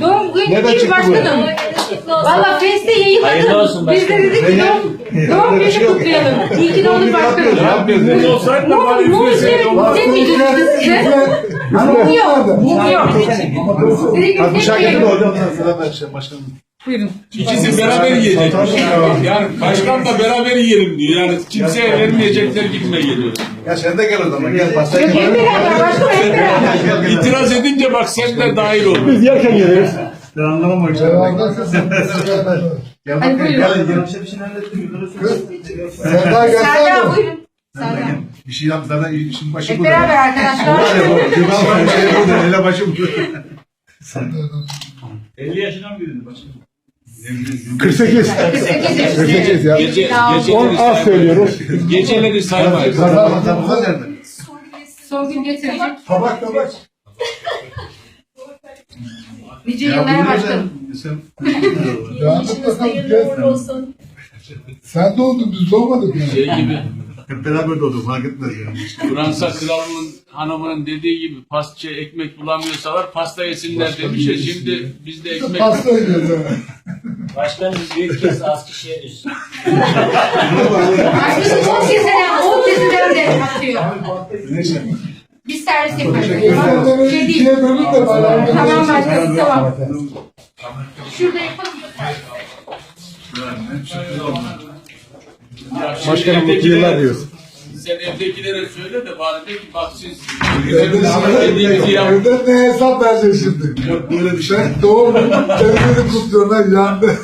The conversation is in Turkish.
Doğum günü Nereden değil çıktı bu? başkanım. Valla feste yayınladım. Hayırlı olsun Biz de başkanım. dedik ki doğum, doğum günü kutlayalım. İyi ki doğdun başkanım. Ne yapıyorsun? Bu olsaydı da bari Mum, mum üfleseydi istedim. olmaz. Demeyeceğiz size. Mum yok. Mum yok. Dedik Bak bu şarkıda da hocam sıra ben başkanım. Buyurun. İkisi beraber yiyecek. Yani başkan da beraber yiyelim diyor. Yani kimseye vermeyecekler gibime geliyor. Ya sen de gel o zaman gel pastayı Hep beraber başkanım hep beraber. İtiraz edince bak sen de dahil ol. Biz yerken geliriz. Ben anlamam o işi. Gel Hadi bakayım buyurun. gel gel. Serdar gelsene. Serdar buyurun. Serdar. Bir şey yap zaten işin başı Hep bu. beraber arkadaşlar. Var bu. Cuma şey burada. Hele başım bu. 50 yaşına mı girdin başkanım? 48. 48 ya. Gece, geceleri, 10 az söylüyoruz. geceleri saymayız. Kazan nerede? Son gün getirecek. Tabak tabak. Nice bu başkanım. Sen Yandık bakalım gel. Sen doğdun biz doğmadık yani. Şey gibi hep beraber doğduk fark etmez yani. Fransa kralının hanımının dediği gibi pastçı ekmek bulamıyorsalar pasta yesinler demiş ya şimdi biz de ekmek Pasta yiyoruz. Başkanım büyük kez az kişiye düşsün. Başkanım çok kesilen, o kesilen de atıyor. Biz servis yapıyoruz. Şey değil. Tamam başkanım tamam. Şurada yapalım. Başkanım mutlu yıllar diyoruz. Sen evdekilere söyle de bari de ki bak siz şimdi- yap. Evde ne hesap verecek şimdi? Yok böyle bir şey. Doğum günü lan yandı.